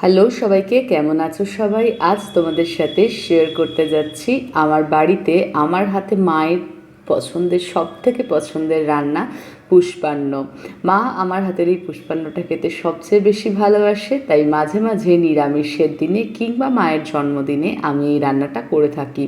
Hello সবাইকে, কেমন আছো সবাই? আজ তোমাদের সাথে শেয়ার করতে যাচ্ছি আমার বাড়িতে, আমার হাতে মায়ের পছন্দের সব থেকে পছন্দের রান্না। পুষ্পান্ন। মা আমার হাতের এই পুষ্পান্নটা খেতে সবচেয়ে বেশি ভালোবাসে, তাই মাঝে মাঝে নিরামিষের দিনে কিংবা মায়ের জন্মদিনে আমি এই রান্নাটা করে থাকি।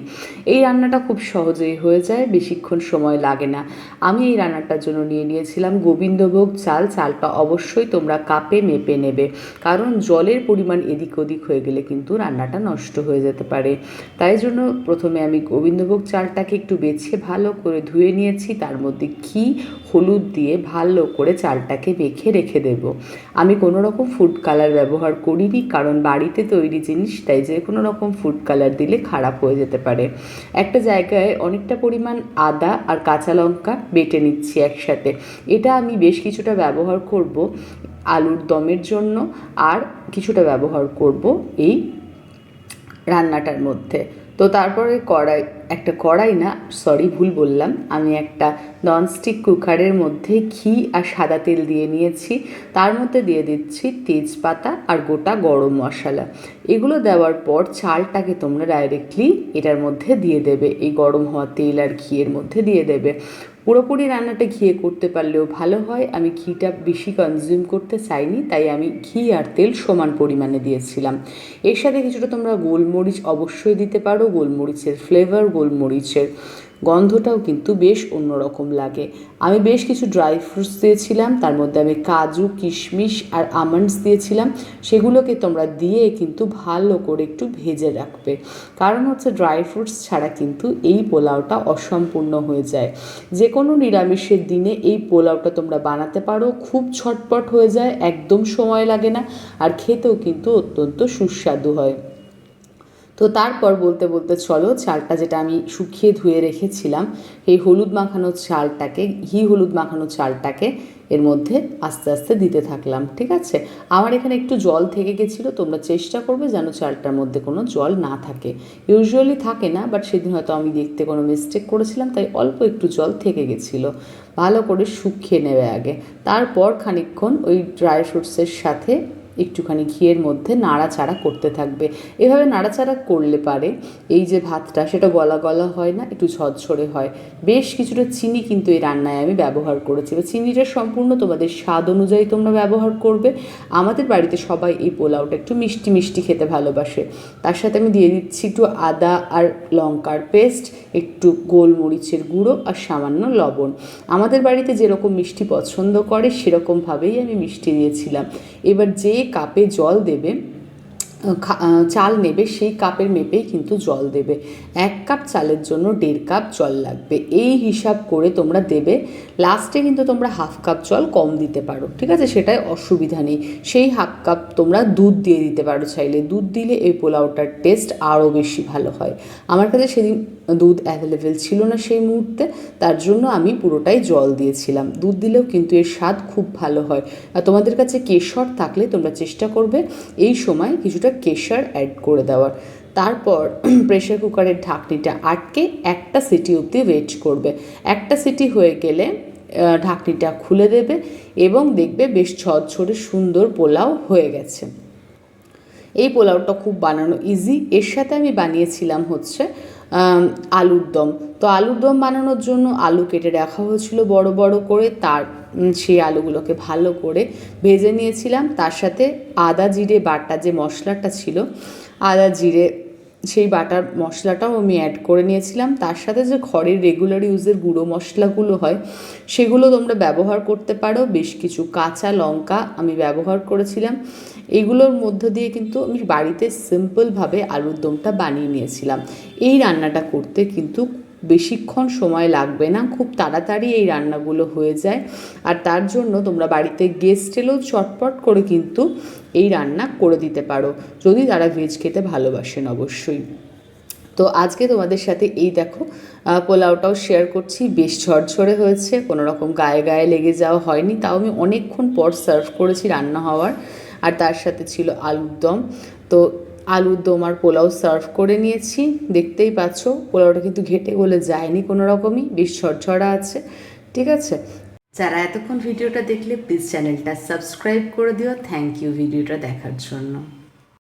এই রান্নাটা খুব সহজেই হয়ে যায়, বেশিক্ষণ সময় লাগে না। আমি এই রান্নাটার জন্য নিয়ে নিয়েছিলাম গোবিন্দভোগ চাল, চালটা অবশ্যই তোমরা কাপে মেপে নেবে, কারণ জলের পরিমাণ এদিক ওদিক হয়ে গেলে কিন্তু রান্নাটা নষ্ট হয়ে যেতে পারে। তাই জন্য প্রথমে আমি গোবিন্দভোগ চালটাকে একটু বেছে ভালো করে ধুয়ে নিয়েছি, তার মধ্যে ঘি, হলুদ দিয়ে ভালো করে চালটাকে মেখে রেখে দেব। আমি কোনো রকম ফুড কালার ব্যবহার করিনি, কারণ বাড়িতে তৈরি জিনিস, তাই যে কোনো রকম ফুড কালার দিলে খারাপ হয়ে যেতে পারে। একটা জায়গায় অনেকটা পরিমাণ আদা আর কাঁচা লঙ্কা বেটে নিচ্ছি একসাথে। এটা আমি বেশ কিছুটা ব্যবহার করব আলুর দমের জন্য, আর কিছুটা ব্যবহার করব এই রান্নাটার মধ্যে। তো তারপরে কড়াই, একটা কড়াই না সরি ভুল বললাম। আমি একটা ননস্টিক কুকারের মধ্যে ঘি আর সাদা তেল দিয়ে নিয়েছি। তার মধ্যে দিয়ে দিচ্ছি তেজপাতা আর গোটা গরম মশলা। এগুলো দেওয়ার পর চালটাকে তোমরা ডাইরেক্টলি এটার মধ্যে দিয়ে দেবে। এই গরম হওয়া তেল আর ঘিয়ের মধ্যে দিয়ে দেবে। পুরোপুরি রান্নাটা ঘিয়ে করতে পারলেও ভালো হয়। আমি ঘিটা বেশি কনজিউম করতে চাইনি, তাই আমি ঘি আর তেল সমান পরিমাণে দিয়েছিলাম। এর সাথে কিছুটা তোমরা গোলমরিচ অবশ্যই দিতে পারো। গোলমরিচের ফ্লেভার গোলমরিচের গন্ধটাও কিন্তু বেশ অন্যরকম লাগে। আমি বেশ কিছু ড্রাই ফ্রুটস দিয়েছিলাম, তার মধ্যে আমি কাজু, কিশমিশ আর আমন্ডস দিয়েছিলাম। সেগুলোকে তোমরা দিয়ে কিন্তু ভালো করে একটু ভেজে রাখবে। কারণ হচ্ছে ড্রাই ফ্রুটস ছাড়া কিন্তু এই পোলাওটা অসম্পূর্ণ হয়ে যায়। যে কোনো নিরামিষের দিনে এই পোলাওটা তোমরা বানাতে পারো, খুব ছটপট হয়ে যায়, একদম সময় লাগে না, আর খেতেও কিন্তু অত্যন্ত সুস্বাদু হয়। তো তারপর বলতে বলতে চলো চালটা যেটা আমি শুকিয়ে ধুয়ে রেখেছিলাম, এই হলুদ মাখানো চালটাকে, ঘি হলুদ মাখানো চালটাকে এর মধ্যে আস্তে আস্তে দিতে থাকলাম, ঠিক আছে? আমার এখানে একটু জল থেকে গেছিল, তোমরা চেষ্টা করবে যেন চালটার মধ্যে কোনো জল না থাকে। ইউজুয়ালি থাকে না বাট সেদিন হয়তো আমি দেখতে কোনো মিস্টেক করেছিলাম, তাই অল্প একটু জল থেকে গেছিল। ভালো করে শুকিয়ে নেবে আগে। তারপর খানিকক্ষণ ওই ড্রাই ফ্রুটসের সাথে একটুখানি ঘিয়ের মধ্যে নাড়াচাড়া করতে থাকবে। এভাবে নাড়াচাড়া করলে পারে এই যে ভাতটা, সেটা গলা গলা হয় না, একটু ঝরঝরে হয়। বেশ কিছুটা চিনি কিন্তু এই রান্নায় আমি ব্যবহার করেছি। বা চিনিটা সম্পূর্ণ তোমাদের স্বাদ অনুযায়ী তোমরা ব্যবহার করবে। আমাদের বাড়িতে সবাই এই পোলাওটা একটু মিষ্টি মিষ্টি খেতে ভালোবাসে। তার সাথে আমি দিয়ে দিচ্ছি একটু আদা আর লঙ্কার পেস্ট, একটু গোলমরিচের গুঁড়ো আর সামান্য লবণ। আমাদের বাড়িতে যেরকম মিষ্টি পছন্দ করে, সেরকমভাবেই আমি মিষ্টি দিয়েছিলাম। এবার যে কাপে জল দেবে চাল নেবে, সেই কাপের মেপেই কিন্তু জল দেবে। এক কাপ চালের জন্য দেড় কাপ জল লাগবে। এই হিসাব করে তোমরা দেবে। লাস্টে কিন্তু তোমরা হাফ কাপ জল কম দিতে পারো, ঠিক আছে? সেটাই অসুবিধা নেই। সেই হাফ কাপ তোমরা দুধ দিয়ে দিতে পারো চাইলে। দুধ দিলে এই পোলাওটার টেস্ট আরও বেশি ভালো হয়। আমার কাছে সেদিন দুধ অ্যাভেলেবেল ছিল না সেই মুহূর্তে, তার জন্য আমি পুরোটাই জল দিয়েছিলাম। দুধ দিলেও কিন্তু এর স্বাদ খুব ভালো হয়। আর তোমাদের কাছে কেশর থাকলে তোমরা চেষ্টা করবে এই সময় কিছুটা কেশর অ্যাড করে দেওয়ার। তারপর প্রেশার কুকারের ঢাকনিটা আটকে একটা সিটি অবধি ওয়েট করবে। একটা সিটি হয়ে গেলে ঢাকনিটা খুলে দেবে এবং দেখবে বেশ ঝরঝরে সুন্দর পোলাও হয়ে গেছে। এই পোলাওটা খুব বানানো ইজি এর সাথে আমি বানিয়েছিলাম হচ্ছে আলুর দম। তো আলুর দম বানানোর জন্য আলু কেটে রাখা হয়েছিল বড় বড় করে। তার সেই আলুগুলোকে ভালো করে ভেজে নিয়েছিলাম। তার সাথে আদা জিরে বাটা যে মশলাটা ছিল, আদা জিরে সেই বাটার মশলাটাও আমি অ্যাড করে নিয়েছিলাম। তার সাথে যে ঘরের রেগুলার ইউজের গুঁড়ো মশলাগুলো হয়, সেগুলো তোমরা ব্যবহার করতে পারো। বেশ কিছু কাঁচা লঙ্কা আমি ব্যবহার করেছিলাম। এগুলোর মধ্য দিয়ে কিন্তু আমি বাড়িতে সিম্পলভাবে আলুর দমটা বানিয়ে নিয়েছিলাম। এই রান্নাটা করতে কিন্তু বেশিক্ষণ সময় লাগবে না, খুব তাড়াতাড়ি এই রান্নাগুলো হয়ে যায়। আর তার জন্য তোমরা বাড়িতে গেস্ট এলেও চটপট করে কিন্তু এই রান্না করে দিতে পারো, যদি তারা ভেজ খেতে ভালোবাসেন অবশ্যই। তো আজকে তোমাদের সাথে এই দেখো পোলাওটাও শেয়ার করছি, বেশ ঝরঝরে হয়েছে কোনো রকম গায়ে গায়ে লেগে যাওয়া হয়নি, তাও আমি অনেকক্ষণ পর সার্ভ করেছি রান্না হওয়ার। আর তার সাথে ছিল আলুর দম। তো আলুর দম আর পোলাও সার্ভ করে নিয়েছি। দেখতেই পাচ্ছ, পোলাওটা কিন্তু ঘেটে গলে যায়নি কোনো রকমই, বেশ ঝরঝরা আছে, ঠিক আছে? যারা এতক্ষণ ভিডিওটা দেখলে প্লিজ চ্যানেলটা সাবস্ক্রাইব করে দিও। থ্যাংক ইউ ভিডিওটা দেখার জন্য।